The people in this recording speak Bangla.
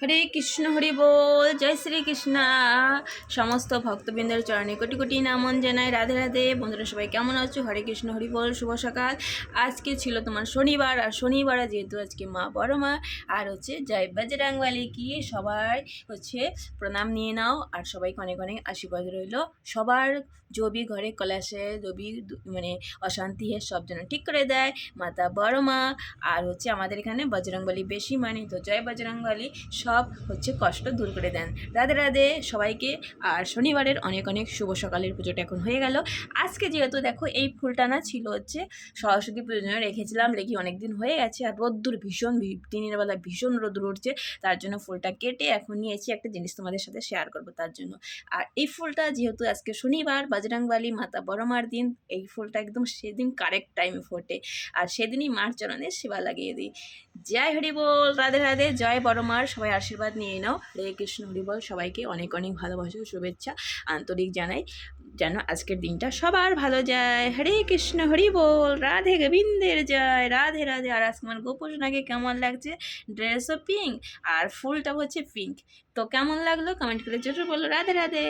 হরে কৃষ্ণ, হরি বল, জয় শ্রীকৃষ্ণ। সমস্ত ভক্তবৃন্দের চরণে কোটি কোটি নামন জানায় রাধে রাধে। বন্ধুরা সবাই কেমন আছো? হরে কৃষ্ণ, হরি বল, শুভ সকাল। আজকে ছিল তোমার শনিবার, আর শনিবার যেহেতু আজকে মা বড় মা আর হচ্ছে জয় বজরাংবালি। কি সবাই? হচ্ছে প্রণাম নিয়ে নাও, আর সবাইকে অনেক অনেক আশীর্বাদ রইল। সবার জবি ঘরে কলাশে জবি মানে অশান্তি হে সব যেন ঠিক করে দেয় মাতা বড় মা আর হচ্ছে আমাদের এখানে বজরংবলী বেশি মানে তো জয় বজরংবলী সব হচ্ছে কষ্ট দূর করে দেন। রাধে রাধে সবাইকে। আর শনিবারের অনেক অনেক শুভ সকালের পুজোটা এখন হয়ে গেল। আজকে যেহেতু দেখো এই ফুলটা না ছিল হচ্ছে সরস্বতী পুজোর জন্য রেখেছিলাম, লেখি অনেক দিন হয়ে গেছে। আর রোদ্দুর ভীষণ দিনের বেলা ভীষণ রোদ্দুর উঠছে, তার জন্য ফুলটা কেটে এখন নিয়েছি একটা জিনিস তোমাদের সাথে শেয়ার করব তার জন্য। আর এই ফুলটা যেহেতু আজকে শনিবার, বাজরাংবালি, মাতা বড়মার দিন, এই ফুলটা একদম সেদিন কারেক্ট টাইমে ফোটে। আর সেদিনই মার চরণে সেবা লাগিয়ে দিই। জয় হরি বল, রাধে রাধে, জয় বড় মার সবাই আশীর্বাদ নিয়ে নাও। হরে কৃষ্ণ, হরি বল। সবাইকে অনেক অনেক ভালোবাসা শুভেচ্ছা আন্তরিক জানাই। যেন আজকের দিনটা সবার ভালো যায়। হরে কৃষ্ণ, হরি বল। রাধে গোবিন্দের যায় রাধে রাধে। আর আসমান গোপোষণাকে কেমন লাগছে? ড্রেসও পিঙ্ক আর ফুলটা হচ্ছে পিঙ্ক তো কেমন লাগল? কমেন্ট করে জরুর বলো। রাধে রাধে।